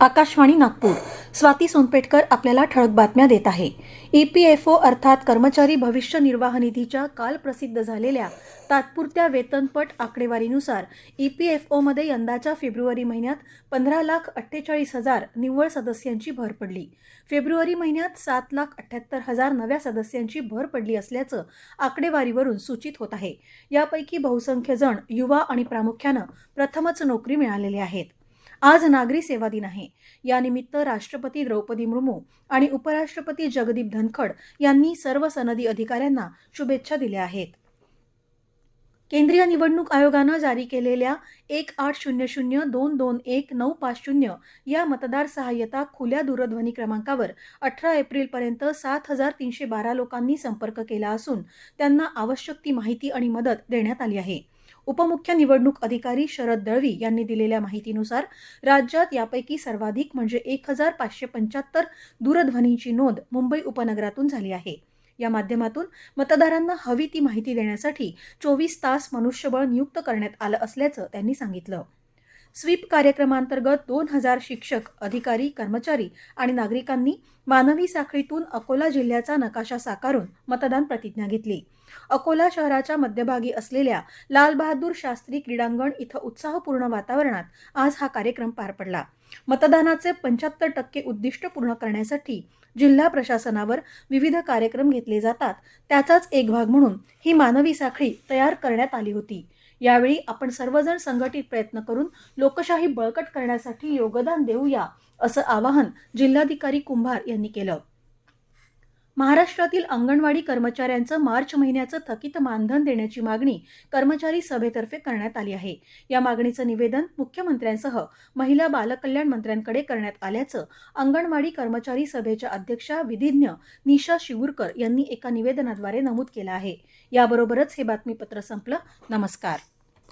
आकाशवाणी नागपूर. स्वाती सोनपेटकर आपल्याला ठळक बातम्या देत आहे. ई पी एफ ओ अर्थात कर्मचारी भविष्य निर्वाह निधीच्या काल प्रसिद्ध झालेल्या तात्पुरत्या वेतनपट आकडेवारीनुसार ई पी एफ ओमध्ये यंदाच्या फेब्रुवारी महिन्यात पंधरा लाख अठ्ठेचाळीस हजार निव्वळ सदस्यांची भर पडली. फेब्रुवारी महिन्यात सात लाख अठ्ठ्याहत्तर हजार नव्या सदस्यांची भर पडली असल्याचं आकडेवारीवरून सूचित होत आहे. यापैकी बहुसंख्य जण युवा आणि प्रामुख्यानं प्रथमच नोकरी मिळालेले आहेत. आज नागरी सेवा दिन आहे. यानिमित्त राष्ट्रपती द्रौपदी मुर्मू आणि उपराष्ट्रपती जगदीप धनखड यांनी सर्व सनदी अधिकाऱ्यांना शुभेच्छा दिल्या आहेत. केंद्रीय निवडणूक आयोगानं जारी केलेल्या एक आठ शून्य शून्य दोन दोन एक नऊ पाच शून्य या मतदार सहाय्यता खुल्या दूरध्वनी क्रमांकावर अठरा एप्रिलपर्यंत सात हजार तीनशे बारा लोकांनी संपर्क केला असून त्यांना आवश्यक ती माहिती आणि मदत देण्यात आली आहे. उपमुख्य निवडणूक अधिकारी शरद दळवी यांनी दिलेल्या माहितीनुसार राज्यात यापैकी सर्वाधिक म्हणजे एक हजार पाचशे पंच्याहत्तर दूरध्वनींची नोंद मुंबई उपनगरातून झाली आहे. या माध्यमातून मतदारांना हवी ती माहिती देण्यासाठी चोवीस तास मनुष्यबळ नियुक्त करण्यात आलं असल्याचं त्यांनी सांगितलं. स्वीप कार्यक्रमांतर्गत दोन हजार शिक्षक अधिकारी कर्मचारी आणि नागरिकांनी मानवी साखळीतून अकोला जिल्ह्याचा नकाशा साकारून मतदान प्रतिज्ञा घेतली. अकोला शहराच्या मध्यभागी असलेल्या लालबहादूर शास्त्री क्रीडांगण इथं उत्साहपूर्ण वातावरणात आज हा कार्यक्रम पार पडला. मतदानाचे पंच्याहत्तर टक्के उद्दिष्ट पूर्ण करण्यासाठी जिल्हा प्रशासनावर विविध कार्यक्रम घेतले जातात. त्याचाच एक भाग म्हणून ही मानवी साखळी तयार करण्यात आली होती. यावेळी आपण सर्वजण संघटित प्रयत्न करून लोकशाही बळकट करण्यासाठी योगदान देऊया असं आवाहन जिल्हाधिकारी कुंभार यांनी केलं. महाराष्ट्रातील अंगणवाडी कर्मचाऱ्यांचं मार्च महिन्याचं थकीत मानधन देण्याची मागणी कर्मचारी सभेतर्फे करण्यात आली आहे. या मागणीचं निवेदन मुख्यमंत्र्यांसह महिला बालकल्याण मंत्र्यांकडे करण्यात आल्याचं अंगणवाडी कर्मचारी सभेच्या अध्यक्षा विधिज्ञ निशा शिवूरकर यांनी एका निवेदनाद्वारे नमूद केलं आहे. याबरोबरच हे बातमीपत्र संपलं. नमस्कार.